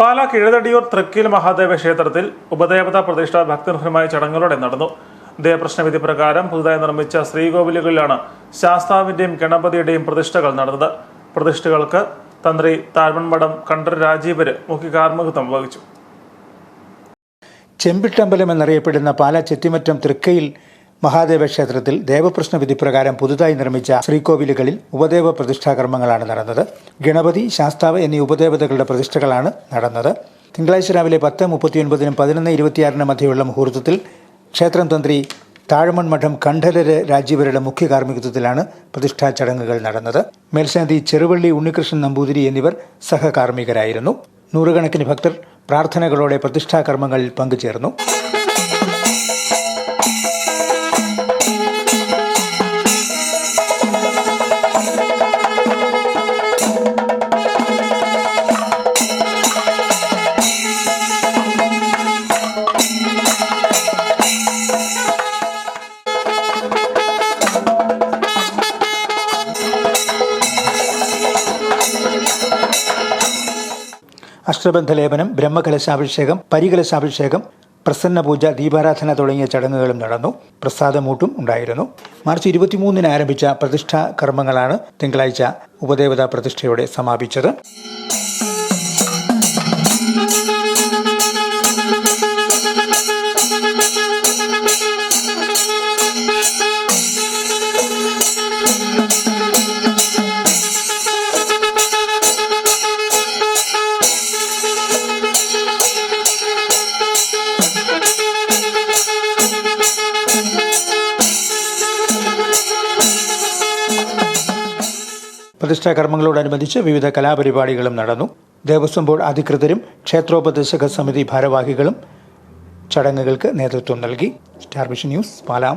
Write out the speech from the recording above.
പാലാ കിഴതടിയൂർ തൃക്കീൽ മഹാദേവ ക്ഷേത്രത്തിൽ ഉപദേവതാ പ്രതിഷ്ഠ ഭക്തിനിർഭരമായ ചടങ്ങുകളോടെ നടന്നു. ദേവപ്രശ്നവിധി പ്രകാരം പുതുതായി നിർമ്മിച്ച ശ്രീകോവിലുകളിലാണ് ശാസ്താവിന്റെയും ഗണപതിയുടെയും പ്രതിഷ്ഠകൾ നടന്നത്. പ്രതിഷ്ഠകൾക്ക് തന്ത്രി താഴ്മൺമഠം കണ്ഠർ രാജീവര് മുഖ്യ കാർമ്മികത്വം വഹിച്ചു. ചെമ്പിട്ടമ്പലം എന്നറിയപ്പെടുന്ന പാല ചെത്തിമറ്റം തൃക്കയിൽ മഹാദേവ ക്ഷേത്രത്തിൽ ദേവപ്രശ്ന വിധിപ്രകാരം പുതുതായി നിർമ്മിച്ച ശ്രീകോവിലുകളിൽ ഉപദേവ പ്രതിഷ്ഠാ കർമ്മങ്ങളാണ് നടന്നത്. ഗണപതി ശാസ്താവ് എന്നീ ഉപദേവതകളുടെ പ്രതിഷ്ഠകളാണ് നടന്നത്. തിങ്കളാഴ്ച രാവിലെ പത്ത് മുപ്പത്തിയൊൻപതിനും പതിനൊന്ന് ഇരുപത്തിയാറിനും മധ്യയുള്ള മുഹൂർത്തത്തിൽ ക്ഷേത്രം തന്ത്രി താഴമൺ മഠം കണ്ഠരര് രാജീവരുടെ മുഖ്യ കാർമ്മികത്വത്തിലാണ് പ്രതിഷ്ഠാ ചടങ്ങുകൾ നടന്നത്. മേൽശാന്തി ചെറുവള്ളി ഉണ്ണികൃഷ്ണൻ നമ്പൂതിരി എന്നിവർ സഹകാർമ്മികരായിരുന്നു. നൂറുകണക്കിന് ഭക്തർ പ്രാർത്ഥനകളോടെ പ്രതിഷ്ഠാ കർമ്മങ്ങളിൽ പങ്കുചേർന്നു. അഷ്ടബന്ധലേപനം ബ്രഹ്മകലശാഭിഷേകം പരികലശാഭിഷേകം പ്രസന്ന പൂജ ദീപാരാധന തുടങ്ങിയ ചടങ്ങുകളും നടന്നു. പ്രസാദമൂട്ടും ഉണ്ടായിരുന്നു. മാർച്ച് ഇരുപത്തിമൂന്നിന് ആരംഭിച്ച പ്രതിഷ്ഠാ കർമ്മങ്ങളാണ് തിങ്കളാഴ്ച ഉപദേവതാ പ്രതിഷ്ഠയോടെ സമാപിച്ചത്. പ്രതിഷ്ഠാ കർമ്മങ്ങളോടനുബന്ധിച്ച് വിവിധ കലാപരിപാടികളും നടന്നു. ദേവസ്വം ബോർഡ് അധികൃതരും ക്ഷേത്രോപദേശക സമിതി ഭാരവാഹികളും ചടങ്ങുകൾക്ക് നേതൃത്വം നൽകി. Star vision news പാലാം.